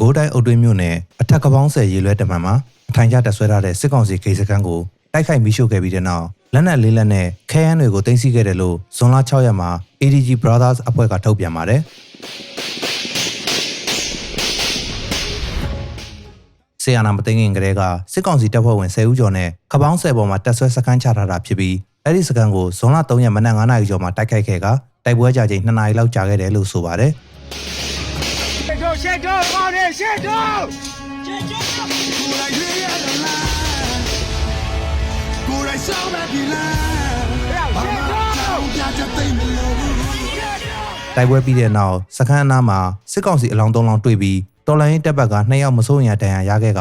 ကိုးတိုင်းအုပ်တွင်းမြို့နယ်အထက်ကပေါင်းဆယ်ရေလွဲတမန်မှာအထိုင်ကျတက်ဆွဲထားတဲ့စစ်ကောင်စီဂိတ်စခန်းကိုတိုက်ခိုက်မိရှုခဲ့ပြီးတဲ့နောက်လက်နက်လေးလက်နဲ့ခဲယမ်းတွေကိုတင်စီခဲ့တယ်လို့ဇွန်လ6ရက်မှာ ADG Brothers အဖွဲ့ကထုတ်ပြန်ပါတယ်ဆီယနာမသိငင်ကလေးကစစ်ကောင်စီတပ်ဖွဲ့ဝင်10ဦးကျော်နဲ့ခပောင်း10ပေါ်မှာတက်ဆွဲစခန်းချထားတာဖြစ်ပြီးအဲ့ဒီစခန်းကိုဇွန်လ3ရက်မနက်9နာရီကျော်မှာတိုက်ခိုက်ခဲ့ကတိုက်ပွဲကြချိန်2နာရီလောက်ကြာခဲ့တယ်လို့ဆိုပါတယ်ရှေ့ တို့ရှေ့တို့ကောင်းတယ်ရှေ့တို့ကိုယ်တိုင်ရွေးရတဲ့လမ်းကိုယ်တိုင်ဆောင်တဲ့ဒီလမ်းဘာမှကြောက်ကြတဲ့တိတ်မလို့တိုက်ပွဲပြီးတဲ့နောက်စခန်းအနားမှာစစ်ကောင်စီအလောင်းသုံးလောင်းတွေ့ပြီးတော်လိုင်းရေးတပ်ဘက်ကနှစ်ယောက်မစိုးရင်တန်ရာရခဲ့က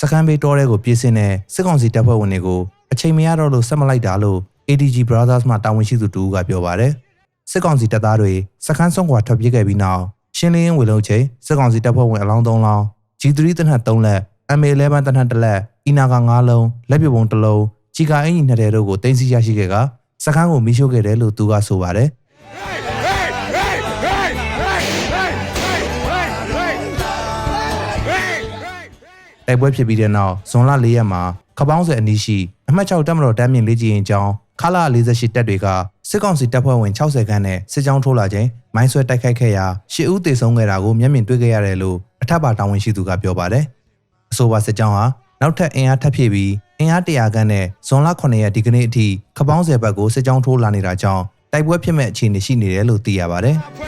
စခန်းဘေးတောထဲကိုပြေးဆင်းတဲ့စစ်ကောင်စီတပ်ဖွဲ့ဝင်တွေကိုအချိန်မရတော့လို့ဆက်မလိုက်တာလို့ ADG Brothers မှတာဝန်ရှိသူတူကပြောပါတယ်စစ်ကောင်စီတပ်သားတွေစခန်းဆုံးခွာထွက်ပြေးခဲ့ပြီးနောက် ရှင်းလင်းရေးဝင်လုံးချိန်စစ်ကောင်စီတပ်ဖွဲ့ဝင်အလောင်းသုံးလောင်း G3 တနက်3လက် MA11 တနက်1လက်အီနာက9လုံးလက်ပြုံပုံ1လုံးကြီးကာအင်ကြီးနှစ်တဲ့တို့ကိုတင်စီရရှိခဲ့ကစခန်းကိုမိရှို့ခဲ့တယ်လို့သူကဆိုပါတယ်တိုက်ပွဲဖြစ်ပြီးတဲ့နောက်ဇွန်လ၄ရက်မှာခပောင်းဆယ်အနီးရှိအမှတ်6တပ်မတော်တမ်းမြင့်လေးကြီးရင်ကျောင်း ခလာ48တပ်တွေကစစ်ကောင်စီတပ်ဖွဲ့ဝင်60ခန်းနဲ့စစ်ကြောင်းထိုးလာချိန်မိုင်းဆွဲတိုက်ခိုက်ခဲ့ရာ10ဦးသေဆုံးခဲ့တာကိုမျက်မြင်တွေ့ခဲ့ရတယ်လို့အထက်ပါတာဝန်ရှိသူကပြောပါတယ်။အဆိုပါစစ်ကြောင်းဟာနောက်ထပ်အင်အားထပ်ဖြည့်ပြီးအင်အား100ခန်းနဲ့ဇွန်လ9ရက်ဒီကနေ့အထိခပောင်းဆယ်ဘက်ကိုစစ်ကြောင်းထိုးလာနေတာကြောင့်တိုက်ပွဲဖြစ်မဲ့အခြေအနေရှိနေတယ်လို့သိရပါတယ်။ဖွဲ့စည်းက